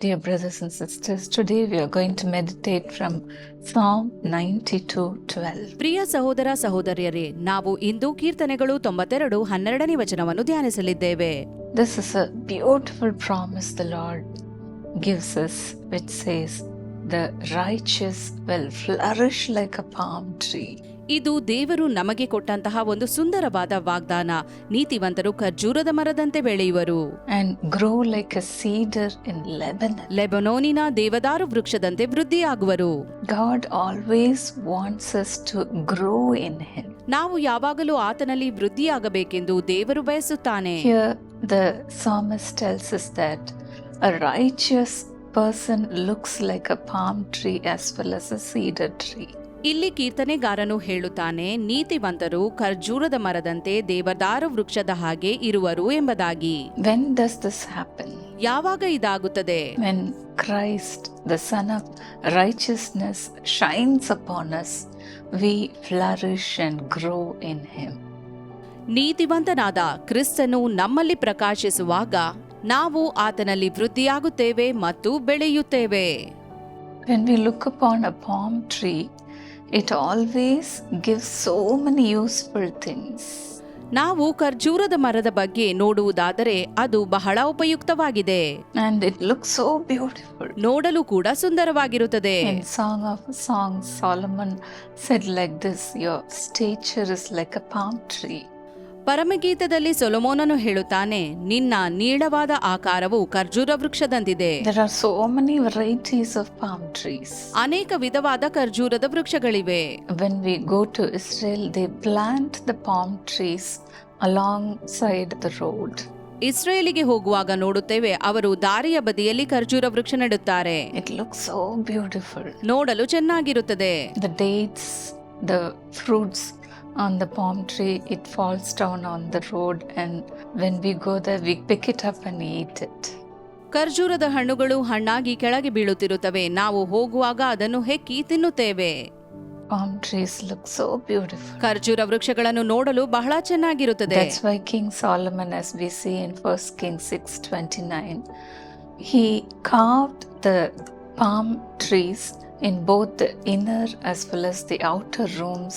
Dear brothers and sisters, today we are going to meditate from Psalm 92 12. ಪ್ರಿಯ ಸಹೋದರ ಸಹೋದರಿಯರೇ ನಾವು ಇಂದು ಕೀರ್ತನೆಗಳು ತೊಂಬತ್ತೆರಡು ಹನ್ನೆರಡನೇ ವಚನವನ್ನು ಧ್ಯಾನಿಸಲಿದ್ದೇವೆ This is a beautiful promise the Lord gives us, which says, The righteous will flourish like a palm tree. ಇದು ದೇವರು ನಮಗೆ ಕೊಟ್ಟಂತಹ ಒಂದು ಸುಂದರವಾದ ವಾಗ್ದಾನ. ನೀತಿವಂತರು ಖರ್ಜೂರದ ಮರದಂತೆ ಬೆಳೆಯುವರು. ಗ್ರೋ ಲೈಕ್ ಸೀಡರ್ ಇನ್ ಲೆಬನೋನಿನ ದೇವದಾರು ವೃಕ್ಷದಂತೆ ವೃದ್ಧಿಯಾಗುವರು. God always wants to grow in ನಾವು ಯಾವಾಗಲೂ ಆತನಲ್ಲಿ ವೃದ್ಧಿಯಾಗಬೇಕೆಂದು ದೇವರು ಬಯಸುತ್ತಾನೆ. ಹ the psalm as tells is that righteous person looks like a palm tree as well as S tree tree ಇಲ್ಲಿ ಕೀರ್ತನೆಗಾರನು ಹೇಳುತ್ತಾನೆ ನೀತಿವಂತರು ಖರ್ಜೂರದ ಮರದಂತೆ ದೇವದಾರ ವೃಕ್ಷದ ಹಾಗೆ ಇರುವರು ಎಂಬುದಾಗಿ. ವೆನ್ does ದಿಸ್ ಹ್ಯಾಪನ್ ಯಾವಾಗ ಇದಾಗುತ್ತದೆ? When Christ the sun of righteousness shines upon us we flourish and grow in him ನೀತಿವಂತನಾದ ಕ್ರಿಸ್ತನು ನಮ್ಮಲ್ಲಿ ಪ್ರಕಾಶಿಸುವಾಗ ನಾವು ಆತನಲ್ಲಿ ವೃದ್ಧಿಯಾಗುತ್ತೇವೆ ಮತ್ತು ಬೆಳೆಯುತ್ತೇವೆ. When we look upon a palm tree, it always give so many useful things ನಾವು ಖರ್ಜೂರದ ಮರದ ಬಗ್ಗೆ ನೋಡುವುದಾದರೆ ಅದು ಬಹಳ ಉಪಯುಕ್ತವಾಗಿದೆ. And it look so beautiful ನೋಡಲು ಕೂಡ ಸುಂದರವಾಗಿರುತ್ತದೆ. Song of song Solomon said like this your stature is like a palm tree ಪರಮಗೀತದಲ್ಲಿ ಸೊಲೊಮೋನನು ಹೇಳುತ್ತಾನೆ ನಿನ್ನ ನೀಳವಾದ ಆಕಾರವು ಖರ್ಜೂರ ವೃಕ್ಷದಂತಿದೆ. ಅನೇಕ ವಿಧವಾದ ಖರ್ಜೂರದ ವೃಕ್ಷಗಳಿವೆ. We go to Israel, they plant the palm trees side the road. ಇಸ್ರೇಲಿಗೆ ಹೋಗುವಾಗ ನೋಡುತ್ತೇವೆ ಅವರು ದಾರಿಯ ಬದಿಯಲ್ಲಿ ಖರ್ಜೂರ ವೃಕ್ಷ ನೆಡುತ್ತಾರೆ. ಇಟ್ ಲುಕ್ ಸೋ ಬ್ಯೂಟಿಫುಲ್ ನೋಡಲು ಚೆನ್ನಾಗಿರುತ್ತದೆ. The dates the fruits on the palm tree it falls down on the road and when we go there we pick it up and eat it. ಖರ್ಜೂರದ ಹಣ್ಣುಗಳು ಹಣ್ಣಾಗಿ ಕೆಳಗೆ ಬೀಳುತ್ತಿರುತ್ತವೆ. ನಾವು ಹೋಗುವಾಗ ಅದನ್ನು ಹೆಕ್ಕಿ ತಿನ್ನುತ್ತೇವೆ. ಖರ್ಜೂರ ವೃಕ್ಷಗಳನ್ನು ನೋಡಲು ಬಹಳ ಚೆನ್ನಾಗಿರುತ್ತದೆ. Palm trees in both the inner as well as the outer rooms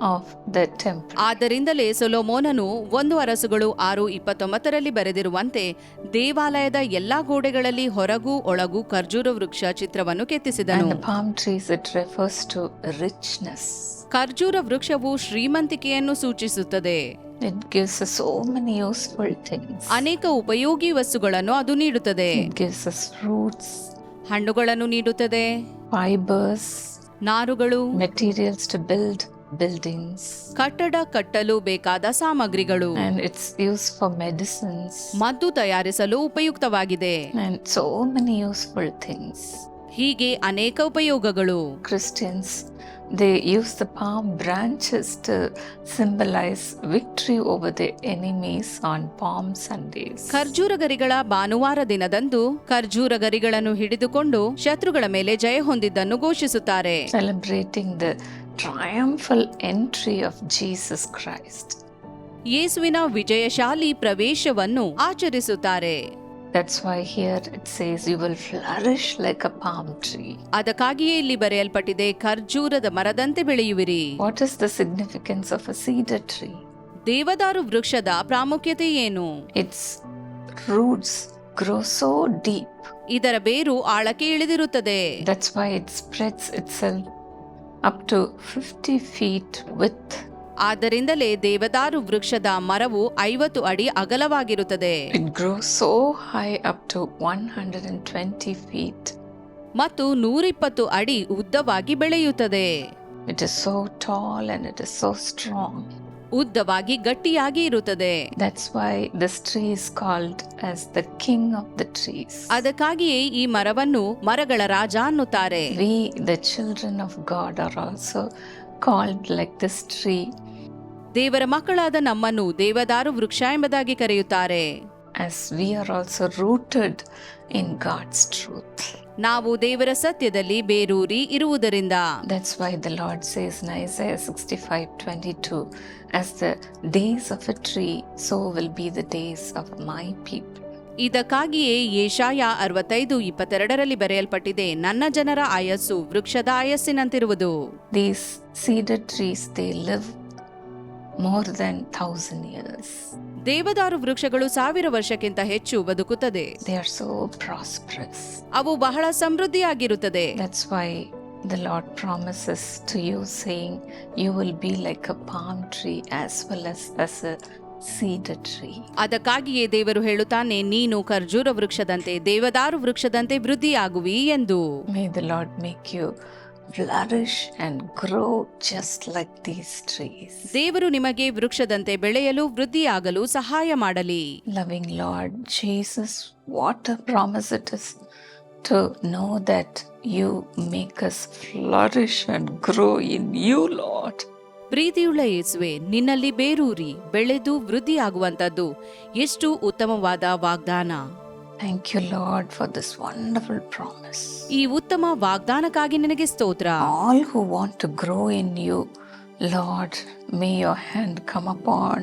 of the temple. ಆದ್ದರಿಂದಲೇ ಸೊಲೊಮೋನನು ಒಂದು ಅರಸುಗಳು ಆರು ಇಪ್ಪತ್ತೊಂಬತ್ತರಲ್ಲಿ ಬರೆದಿರುವಂತೆ ದೇವಾಲಯದ ಎಲ್ಲಾ ಗೋಡೆಗಳಲ್ಲಿ ಹೊರಗೂ ಒಳಗೂ ಖರ್ಜೂರ ವೃಕ್ಷ ಚಿತ್ರವನ್ನು ಕೆತ್ತಿಸಿದನು And the palm trees, it refers to richness. ಖರ್ಜೂರ ವೃಕ್ಷವು ಶ್ರೀಮಂತಿಕೆಯನ್ನು ಸೂಚಿಸುತ್ತದೆ It gives us so many useful things. ಅನೇಕ ಉಪಯೋಗಿ ವಸ್ತುಗಳನ್ನು ಅದು ನೀಡುತ್ತದೆ It gives us fruits, ಹಣ್ಣುಗಳನ್ನು ನೀಡುತ್ತದೆ. ಫೈಬರ್ಸ್ ನಾರುಗಳು ಮೆಟೀರಿಯಲ್ಸ್ ಟು ಬಿಲ್ಡ್ ಬಿಲ್ಡಿಂಗ್ಸ್ ಕಟ್ಟಡ ಕಟ್ಟಲು ಬೇಕಾದ ಸಾಮಗ್ರಿಗಳು. ಇಟ್ಸ್ ಯೂಸ್ ಫಾರ್ ಮೆಡಿಸಿನ್ಸ್ ಮದ್ದು ತಯಾರಿಸಲು ಉಪಯುಕ್ತವಾಗಿದೆ. ಸೋ ಮೆನಿ ಯೂಸ್ಫುಲ್ ಥಿಂಗ್ಸ್ ಹೀಗೆ ಅನೇಕ ಉಪಯೋಗಗಳು. Christians they use the palm branches to symbolise victory over the enemies on Palm Sundays ಖರ್ಜೂರ ಗರಿಗಳ ಭಾನುವಾರ ದಿನದಂದು ಖರ್ಜೂರ ಗರಿಗಳನ್ನು ಹಿಡಿದುಕೊಂಡು ಶತ್ರುಗಳ ಮೇಲೆ ಜಯ ಹೊಂದಿದ್ದನ್ನು ಘೋಷಿಸುತ್ತಾರೆ. Celebrating the triumphal entry of Jesus Christ ಯೇಸುವಿನ ವಿಜಯಶಾಲಿ ಪ್ರವೇಶವನ್ನು ಆಚರಿಸುತ್ತಾರೆ. That's why here it says you will flourish like a palm tree ಅದಕ್ಕಾಗಿಯೇ ಇಲ್ಲಿ ಬರೆಯಲ್ಪಟ್ಟಿದೆ ಖರ್ಜೂರದ ಮರದಂತೆ ಬೆಳೆಯುವಿರಿ. What is the significance of a cedar tree ದೇವದಾರು ವೃಕ್ಷದ ಪ್ರಾಮುಖ್ಯತೆ ಏನು? Its roots grow so deep ಇದರ ಬೇರು ಆಳಕ್ಕೆ ಇಳಿದಿರುತ್ತದೆ. That's why it spreads its up to fifty feet with ಆದ್ದರಿಂದಲೇ देवदारु ವೃಕ್ಷದ ಮರವು 50 ಅಡಿ ಅಗಲವಾಗಿರುತ್ತದೆ. In so high up to 120 feet ಮತ್ತು 120 ಅಡಿ ಉದ್ದವಾಗಿ ಬೆಳೆಯುತ್ತದೆ. It is so tall and it is so strong ಉದ್ದವಾಗಿ ಗಟ್ಟಿಯಾಗಿ ಇರುತ್ತದೆ. That's why this tree is called as the king of the trees ಅದಕ್ಕಾಗಿಯೇ ಈ ಮರವನ್ನು ಮರಗಳ ರಾಜ ಅನ್ನುತ್ತಾರೆ. ್ರೀ the children of God are also called like this tree ದೇವರ ಮಕ್ಕಳಾದ ನಮ್ಮನ್ನು ದೇವದಾರು ವೃಕ್ಷ ಎಂಬುದಾಗಿ ಕರೆಯುತ್ತಾರೆ as we are also rooted in God's truth. ನಾವು ದೇವರ ಸತ್ಯದಲ್ಲಿ ಬೇರೂರಿ ಇರುವುದರಿಂದ That's why the Lord says in Isaiah 65 22, As the days of a tree, so will be the days of my people. ಇದಕ್ಕಾಗಿಯೇ ಏಷಾಯ ಅರವತ್ತೈದು ಇಪ್ಪತ್ತೆರಡರಲ್ಲಿ ಬರೆಯಲ್ಪಟ್ಟಿದೆ ನನ್ನ ಜನರ ಆಯಸ್ಸು ವೃಕ್ಷದ ಆಯಸ್ಸಿನಂತಿರುವುದು. These cedar trees they live more than thousand years ದೇವದಾರು ವೃಕ್ಷಗಳು ಸಾವಿರ ವರ್ಷಕ್ಕಿಂತ ಹೆಚ್ಚು ಬದುಕುತ್ತದೆ. ದೇ ಆರ್ ಸೋ ಪ್ರಾಸ್ಪರಸ್ ಅವು ಬಹಳ ಸಮೃದ್ಧಿಯಾಗಿರುತ್ತದೆ. That's why the Lord promises to you saying you will be like a palm tree as well as as a cedar tree ಅದಕ್ಕಾಗಿಯೇ ದೇವರು ಹೇಳುತ್ತಾನೆ ನೀನು ಖರ್ಜೂರ ವೃಕ್ಷದಂತೆ ದೇವದಾರು ವೃಕ್ಷದಂತೆ ವೃದ್ಧಿಯಾಗುವಿ ಎಂದು. May the make you grow just like ದೇವರು ನಿಮಗೆ ವೃಕ್ಷದಂತೆ ಬೆಳೆಯಲು ವೃದ್ಧಿಯಾಗಲು ಸಹಾಯ ಮಾಡಲಿ. Loving Lord Jesus what a promise it is to know that you make us flourish and grow in you Lord ಪ್ರೀತಿಯುಳ್ಳ ಯೇಸುವೆ ನಿನ್ನಲ್ಲಿ ಬೇರೂರಿ ಬೆಳೆದು ವೃದ್ಧಿಯಾಗುವಂಥದ್ದು ಎಷ್ಟು ಉತ್ತಮವಾದ ವಾಗ್ದಾನ thank you Lord for this wonderful promise ಈ ಉತ್ತಮ ವಾಗ್ದಾನಕ್ಕಾಗಿ ನಿನಗೆ ಸ್ತೋತ್ರ All who want to grow in you, Lord, may your hand come upon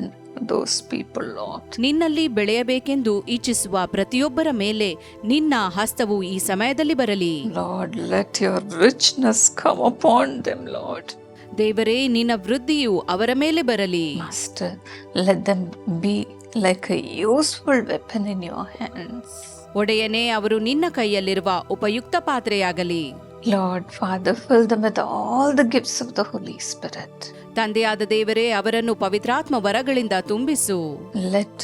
those people, Lord. ನಿನ್ನಲ್ಲಿ ಬೆಳೆಯಬೇಕೆಂದು ಇಚ್ಛಿಸುವ ಪ್ರತಿಯೊಬ್ಬರ ಮೇಲೆ ನಿನ್ನ ಹಸ್ತವು ಈ ಸಮಯದಲ್ಲಿ ಬರಲಿ Lord let your richness come upon them, Lord. ದೇವರೇ ನಿನ್ನ ವೃದ್ಧಿಯು ಅವರ ಮೇಲೆ ಬರಲಿ Master, let them be like a useful weapon in your hands. ಒಡೆಯನೇ ಅವರು ನಿನ್ನ ಕೈಯಲ್ಲಿರುವ ಉಪಯುಕ್ತ ಪಾತ್ರೆಯಾಗಲಿ Lord, Father, fill them with all the gifts of the Holy Spirit. ತಂದೆಯಾದ ದೇವರೇ ಅವರನ್ನು ಪವಿತ್ರಾತ್ಮ ವರಗಳಿಂದ ತುಂಬಿಸು Let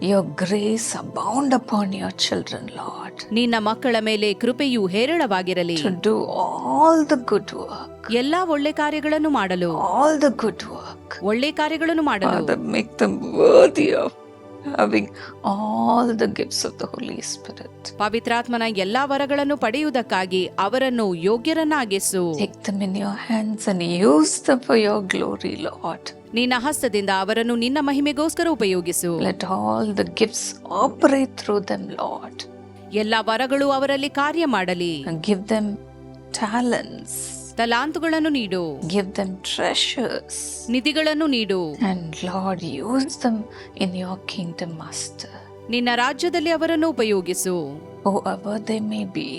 your grace abound upon your children, Lord, ನಿನ್ನ ಮಕ್ಕಳ ಮೇಲೆ ಕೃಪೆಯು ಹೇರಳವಾಗಿರಲಿ to do all the good work. ಎಲ್ಲಾ ಒಳ್ಳೆ ಕಾರ್ಯಗಳನ್ನು ಮಾಡಲು All the good work. ಒಳ್ಳೆ ಕಾರ್ಯಗಳನ್ನು ಮಾಡಲು Father, make them worthy of having all the gifts of the Holy Spirit. ಪವಿತ್ರಾತ್ಮನ ಎಲ್ಲಾ ವರಗಳನ್ನು ಪಡೆಯುವುದಕ್ಕಾಗಿ ಅವರನ್ನು ಯೋಗ್ಯರನ್ನಾಗಿಸು Take them in your hands and use them for your glory, Lord. ನಿನ್ನ ಹಸ್ತದಿಂದ ಅವರನ್ನು ನಿನ್ನ ಮಹಿಮೆಗೋಸ್ಕರ ಉಪಯೋಗಿಸು Let all the gifts operate through them, Lord, ಎಲ್ಲಾ ವರಗಳು ಅವರಲ್ಲಿ ಕಾರ್ಯ ಮಾಡಲಿ and give them talents, ತಲಾಂತುಗಳನ್ನು ನೀಡು. ಗಿವ್ ದಮ್ ಟ್ರೆಷರ್ಸ್ ನಿಧಿಗಳನ್ನು ನೀಡು. And Lord use them in your kingdom master ನಿನ್ನ ರಾಜ್ಯದಲ್ಲಿ ಅವರನ್ನು ಉಪಯೋಗಿಸು. ಓ ಅವರ್ ದೇ ಮೇ ಬಿ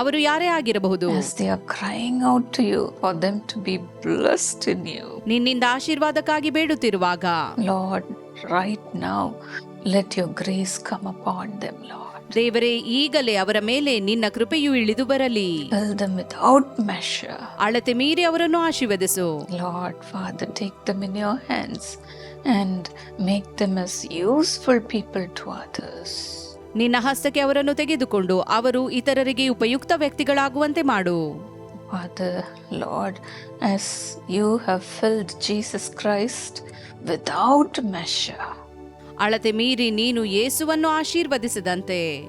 ಅವರು ಯಾರೇ ಆಗಿರಬಹುದು. They are crying out to you for them to be blessed in you ನಿನ್ನಿಂದ ಆಶೀರ್ವಾದಕ್ಕಾಗಿ ಬೇಡುತ್ತಿರುವಾಗ. Lord right now let you grace come upon them Lord ದೇವರೇ ಈಗಲೇ ಅವರ ಮೇಲೆ ನಿನ್ನ ಕೃಪೆಯು ಇಳಿದು ಬರಲಿ. ಅಳತೆ ಮೀರಿ ಅವರನ್ನು ಆಶೀರ್ವದಿಸು. Lord father take them in your hands and make them as useful people to others ನಿನ್ನ ಹಸ್ತಕ್ಕೆ ಅವರನ್ನು ತೆಗೆದುಕೊಂಡು ಅವರು ಇತರರಿಗೆ ಉಪಯುಕ್ತ ವ್ಯಕ್ತಿಗಳಾಗುವಂತೆ ಮಾಡು. Father Lord as you have filled Jesus Christ without measure ಅಳತೆ ಮೀರಿ ನೀನು ಯೇಸುವನ್ನು ಆಶೀರ್ವದಿಸಿದಂತೆ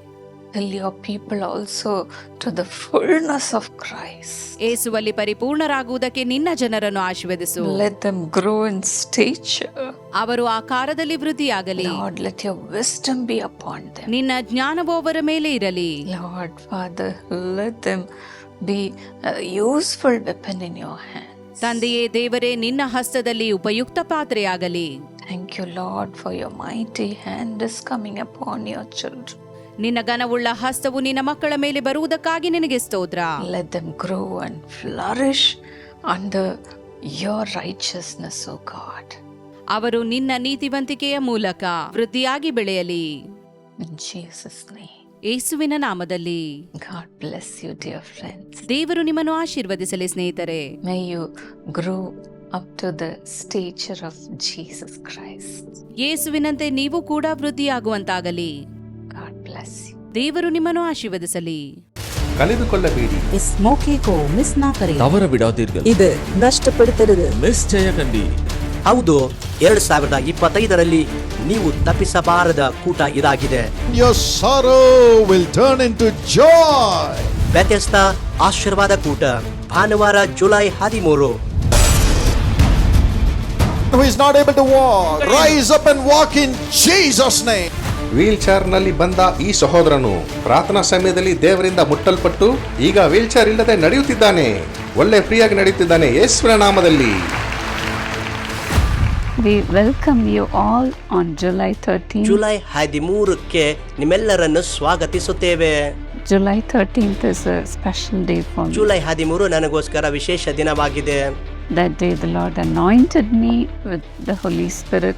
people also to the fullness of Christ. ಏಸುವಲ್ಲಿ ಪರಿಪೂರ್ಣರಾಗುವುದಕ್ಕೆ ನಿನ್ನ ಜನರನ್ನು ಆಶೀರ್ವದಿಸು Let them grow in stature. ಅವರು ಆಕಾರದಲ್ಲಿ ವೃದ್ಧಿಯಾಗಲಿ Lord, let your wisdom be upon them. ನಿನ್ನ ಜ್ಞಾನವು ಅವರ ಮೇಲೆ ಇರಲಿ Father, let them be a useful weapon in your hand. ತಂದೆಯೇ ದೇವರೇ ನಿನ್ನ ಹಸ್ತದಲ್ಲಿ ಉಪಯುಕ್ತ ಪಾತ್ರೆಯಾಗಲಿ Thank you, Lord, for your mighty hand is coming upon your children. ನಿನ್ನ ಘನವುಳ್ಳ ಹಸ್ತವು ನಿನ್ನ ಮಕ್ಕಳ ಮೇಲೆ ಬರುವುದಕ್ಕಾಗಿ ನಿನಗೆ ಸ್ತೋತ್ರ Let them grow and flourish under your righteousness, O God. ಅವರು ನಿನ್ನ ನೀತಿವಂತಿಕೆಯ ಮೂಲಕ ವೃದ್ಧಿಯಾಗಿ ಬೆಳೆಯಲಿ In Jesus' name. ಯೇಸುವಿನ ನಾಮದಲ್ಲಿ God bless you, dear friends. ದೇವರು ನಿಮ್ಮನ್ನು ಆಶೀರ್ವದಿಸಲಿ ಸ್ನೇಹಿತರೆ May you grow up to the stature of Jesus Christ ಯೇಸುವಿನಂತೆ ನೀವು ಕೂಡ ವೃದ್ಧಿಯಾಗುವಂತಾಗಲಿ. ಗಾಡ್ ಬ್ಲೆಸ್ ದೇವರು ನಿಮ್ಮನ್ನು ಆಶೀರ್ವದಿಸಲಿ. ಕಳೆದುಕೊಳ್ಳಬೇಡಿ. इस ಕೋ ಮಿಸ್ मिस ना करें ತವರವಿಡಾದೀರ್ಗಲ್ ಇದು ನಷ್ಟಪಡಿತರದು ಮಿಸ್ ಕಂಡಿ ಹೌದು ಎರಡು ಸಾವಿರದ ಇಪ್ಪತ್ತೈದರಲ್ಲಿ ನೀವು ತಪ್ಪಿಸಬಾರದ ಕೂಟ ಇದಾಗಿದೆ. Your sorrow will turn into joy. ವ್ಯತ್ಯಸ್ತ ಆಶೀರ್ವಾದ ಕೂಟ. ಭಾನುವಾರ ಜುಲೈ ಹದಿಮೂರು. Who is not able to walk, rise up and walk in Jesus' name. ವೀಲ್ ಚೇರ್ನಲ್ಲಿ ಬಂದ ಈ ಸಹೋದರನು ಪ್ರಾರ್ಥನಾ ಸಮಯದಲ್ಲಿ ದೇವರಿಂದ ಮುಟ್ಟಲ್ಪಟ್ಟು ಈಗ ವೀಲ್ ಚೇರ್ ಇಲ್ಲದೆ ನಡೆಯುತ್ತಿದ್ದಾನೆ ಒಳ್ಳೆ ಫ್ರೀಯಾಗಿ ನಡೆಯುತ್ತಿದ್ದಾನೆ ಯೇಸುವಿನ ನಾಮದಲ್ಲಿ We welcome you all on July 13th. July ಹದಿಮೂರಕ್ಕೆ ನಿಮ್ಮೆಲ್ಲರನ್ನು ಸ್ವಾಗತಿಸುತ್ತೇವೆ July 13th is a special day for me. July ಹದಿಮೂರು ನನಗೋಸ್ಕರ ವಿಶೇಷ ದಿನವಾಗಿದೆ That day, the Lord anointed me with the Holy Spirit.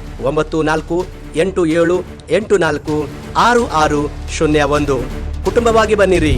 ಒಂಬತ್ತು ನಾಲ್ಕು ಎಂಟು ಏಳು ಎಂಟು ನಾಲ್ಕು ಆರು ಆರು ಶೂನ್ಯ ಒಂದು. ಕುಟುಂಬವಾಗಿ ಬನ್ನಿರಿ.